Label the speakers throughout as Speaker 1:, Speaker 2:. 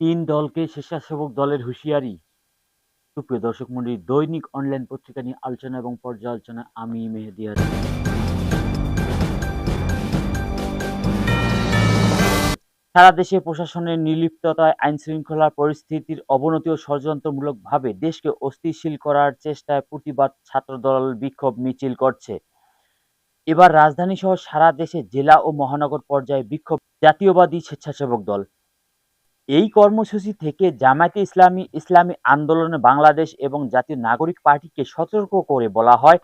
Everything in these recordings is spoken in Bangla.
Speaker 1: তিন দলকে স্বেচ্ছাসেবক দলের হুঁশিয়ারি। সুপ্রিয় দর্শক মন্ডলী দৈনিক অনলাইন পত্রিকা নিয়ে আলোচনা এবং পর্যালোচনা আমি মেহেদি হাসান। সারা দেশে প্রশাসনের নির্লিপ্ততায় আইন শৃঙ্খলা পরিস্থিতির অবনতি ও ষড়যন্ত্রমূলকভাবে দেশকে অস্থিতিশীল করার চেষ্টায় প্রতিবাদ ছাত্রদল বিক্ষোভ মিছিল করছে। এবার রাজধানী সহ সারা দেশে জেলা ও মহানগর পর্যায়ে বিক্ষোভ। জাতীয়বাদী স্বেচ্ছাসেবক দল এই কর্মসূচি থেকে জামায়াতে ইসলামী ইসলামী আন্দোলনে বাংলাদেশ এবং জাতীয় নাগরিক পার্টিকে সতর্ক করে বলা হয়,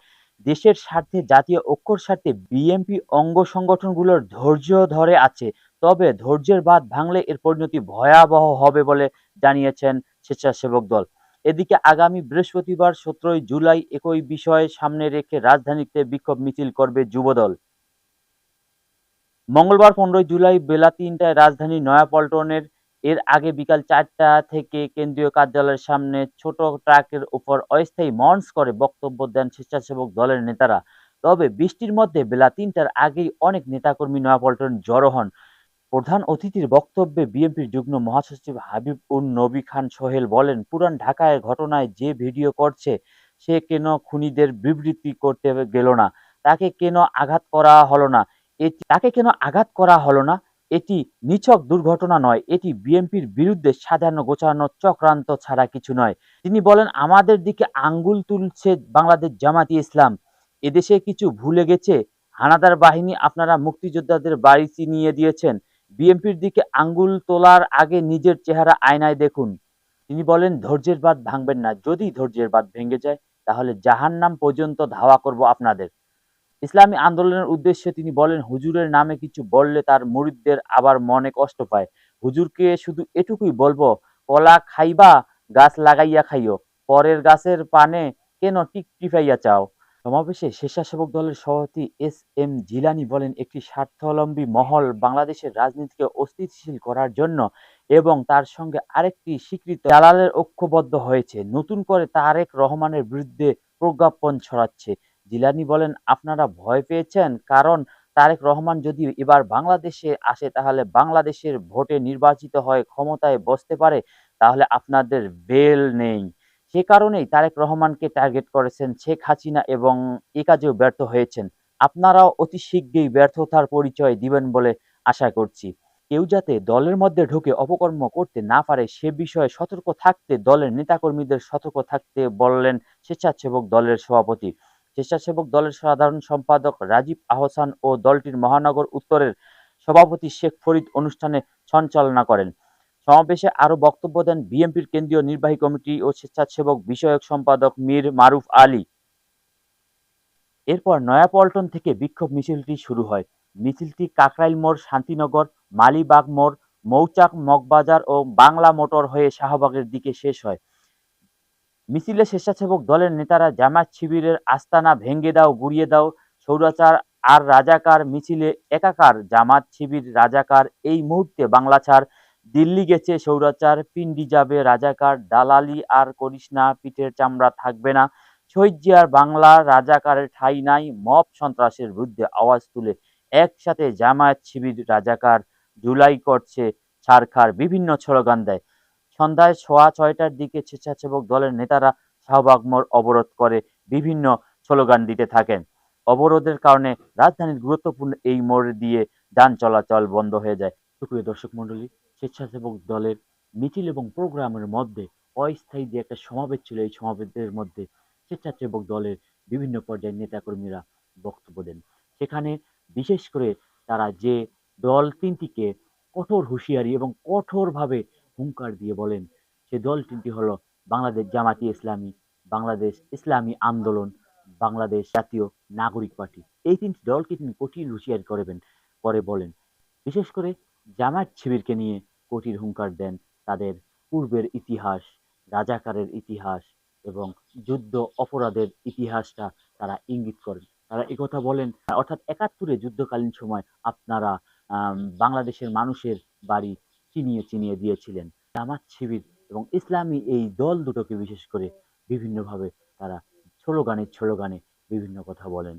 Speaker 1: দেশের স্বার্থে জাতীয় ঐক্যর স্বার্থে বিএনপি অঙ্গ সংগঠনগুলোর ধৈর্য ধরে আছে, তবে ধৈর্যের বাদ ভাঙলে এর পরিণতি ভয়াবহ হবে বলে জানিয়েছেন স্বেচ্ছাসেবক দল। এদিকে আগামী বৃহস্পতিবার সতেরোই জুলাই একই বিষয়ে সামনে রেখে রাজধানীতে বিক্ষোভ মিছিল করবে যুবদল। মঙ্গলবার পনেরোই জুলাই বেলা তিনটায় রাজধানী নয়াপল্টনের এর আগে বিকাল চারটা থেকে কেন্দ্রীয় কার্যালয়ের সামনে ছোট ট্রাকের উপর অস্থায়ী মঞ্চ করে বক্তব্য দেন স্বেচ্ছাসেবক দলের নেতারা। তবে বৃষ্টির মধ্যে বেলা তিনটার আগেই অনেক নেতাকর্মী নয়াপল্টন জড়ো হন। প্রধান অতিথির বক্তব্যে বিএনপির যুগ্ম মহাসচিব হাবিব উন নবী খান সোহেল বলেন, পুরান ঢাকায় ঘটনায় যে ভিডিও করছে, সে কেন খুনিদের বিবৃতি করতে গেল না? তাকে কেন আঘাত করা হলো না? তাকে কেন আঘাত করা হলো না? এটি নিছক দুর্ঘটনা নয়, এটি বিএনপির বিরুদ্ধে সাধারণ গোছানো চক্রান্ত ছাড়া কিছু নয়। তিনি বলেন, আমাদের দিকে আঙ্গুল তুলছে বাংলাদেশ জামাতি ইসলাম। এদেশে কিছু ভুলে গেছে। হানাদার বাহিনী আপনারা মুক্তিযোদ্ধাদের বাড়ি চিনিয়ে দিয়েছেন। বিএনপির দিকে আঙ্গুল তোলার আগে নিজের চেহারা আয়নায় দেখুন। তিনি বলেন, ধৈর্যের বাদ ভাঙবেন না। যদি ধৈর্যের বাদ ভেঙে যায়, তাহলে জাহান্নাম পর্যন্ত ধাওয়া করব আপনাদের। ইসলামী আন্দোলনের উদ্দেশ্যে তিনি বলেন, হুজুরের নামে কিছু বললে তার মুরিদদের আবার মনে কষ্ট পায়। হুজুরকে শুধু এটুকুই বলব, কলা খাইবা, গাছ লাগাইয়া খাইও। পরের গাছের পানে কেন টিক টিপাইয়া চাও? সমাবেশে স্বেচ্ছাসেবক দলের সভাপতি এস এম জিলানি বলেন, একটি স্বার্থাবলম্বী মহল বাংলাদেশের রাজনীতিকে অস্থিতিশীল করার জন্য এবং তার সঙ্গে আরেকটি স্বীকৃত দালালের ঐক্যবদ্ধ হয়েছে। নতুন করে তারেক রহমানের বিরুদ্ধে প্রজ্ঞাপন ছড়াচ্ছে। জিলানি বলেন, আপনারা ভয় পেয়েছেন, কারণ তারেক রহমান যদি এবার বাংলাদেশে আসে, তাহলে বাংলাদেশের ভোটে নির্বাচিত হয় ক্ষমতায় বসতে পারে, তাহলে আপনাদের বেল নেই। সে কারণেই তারেক রহমানকে টার্গেট করেছেন শেখ হাসিনা এবং এ কাজেও ব্যর্থ হয়েছেন। আপনারাও অতি শীঘ্রই ব্যর্থতার পরিচয় দিবেন বলে আশা করছি। কেউ যাতে দলের মধ্যে ঢুকে অপকর্ম করতে না পারে, সে বিষয়ে সতর্ক থাকতে দলের নেতাকর্মীদের সতর্ক থাকতে বললেন স্বেচ্ছাসেবক দলের সভাপতি। স্বেচ্ছাসেবক দলের সাধারণ সম্পাদক রাজীব আহসান ও দলটির মহানগর উত্তরের সভাপতি শেখ ফরিদ অনুষ্ঠানে সঞ্চালনা করেন। সমাবেশে আরও বক্তব্য দেন বিএনপির কেন্দ্রীয় নির্বাহী কমিটি ও স্বেচ্ছাসেবক বিষয়ক সম্পাদক মীর মারুফ আলী। এরপর নয়াপল্টন থেকে বিক্ষোভ মিছিলটি শুরু হয়। মিছিলটি কাকরাইল মোড়, শান্তিনগর, মালিবাগ মোড়, মৌচাক, মগবাজার ও বাংলা মোটর হয়ে শাহবাগের দিকে শেষ হয়। মিছিলে স্বেচ্ছাসেবক দলের নেতারা জামাত শিবিরের আস্তানা ভেঙ্গে দাও, গুড়িয়ে দাও। সৌরাচার আর রাজাকার মিছিলে একাকার জামাত শিবির রাজাকার এই মুহূর্তে বাংলা ছাড়। দিল্লি গেছে সৌরাচার পিন্ডি যাবে রাজাকার, দালালি আর করিস না, পিঠের চামড়া থাকবে না। শহীদ জিয়ার বাংলা রাজাকারের ঠাই নাই, মব সন্ত্রাসের বিরুদ্ধে আওয়াজ তুলে একসাথে জামায়াত শিবির রাজাকার জুলাই করছে ছারখার বিভিন্ন স্লোগান দেয়। সন্ধ্যায় সোয়া ছয়টার দিকে স্বেচ্ছাসেবক দলের নেতারা শাহবাগ মোড় অবরোধ করে বিভিন্ন স্লোগান দিতে থাকেন। অবরোধের কারণে রাজধানীর গুরুত্বপূর্ণ এই মোড় দিয়ে যান চলাচল বন্ধ হয়ে যায়। সুপ্রিয় দর্শক মন্ডলী স্বেচ্ছাসেবক দলের মিছিল এবং প্রোগ্রামের মধ্যে অস্থায়ী যে একটা সমাবেশ ছিল, এই সমাবেশের মধ্যে স্বেচ্ছাসেবক দলের বিভিন্ন পর্যায়ের নেতাকর্মীরা বক্তব্য দেন। সেখানে বিশেষ করে তারা যে দল তিনটিকে কঠোর হুঁশিয়ারি এবং কঠোরভাবে হুঙ্কার দিয়ে বলেন, সে দল তিনটি হলো বাংলাদেশ জামাতি ইসলামী, বাংলাদেশ ইসলামী আন্দোলন, বাংলাদেশ জাতীয় নাগরিক পার্টি। এই তিনটি দলকে তিনি কঠিন হুঁশিয়ারি করবেন, পরে বলেন, বিশেষ করে জামায়াত শিবিরকে নিয়ে কঠিন হুঙ্কার দেন তাদের পূর্বের ইতিহাস, রাজাকারের ইতিহাস এবং যুদ্ধ অপরাধের ইতিহাসটা তারা ইঙ্গিত করেন। তারা একথা বলেন, অর্থাৎ একাত্তরে যুদ্ধকালীন সময় আপনারা বাংলাদেশের মানুষের বাড়ি চিনিয়ে চিনিয়ে দিয়েছিলেন। জামাত শিবির এবং ইসলামী এই দল দুটোকে বিশেষ করে বিভিন্নভাবে তারা স্লোগানে গানে বিভিন্ন কথা বলেন।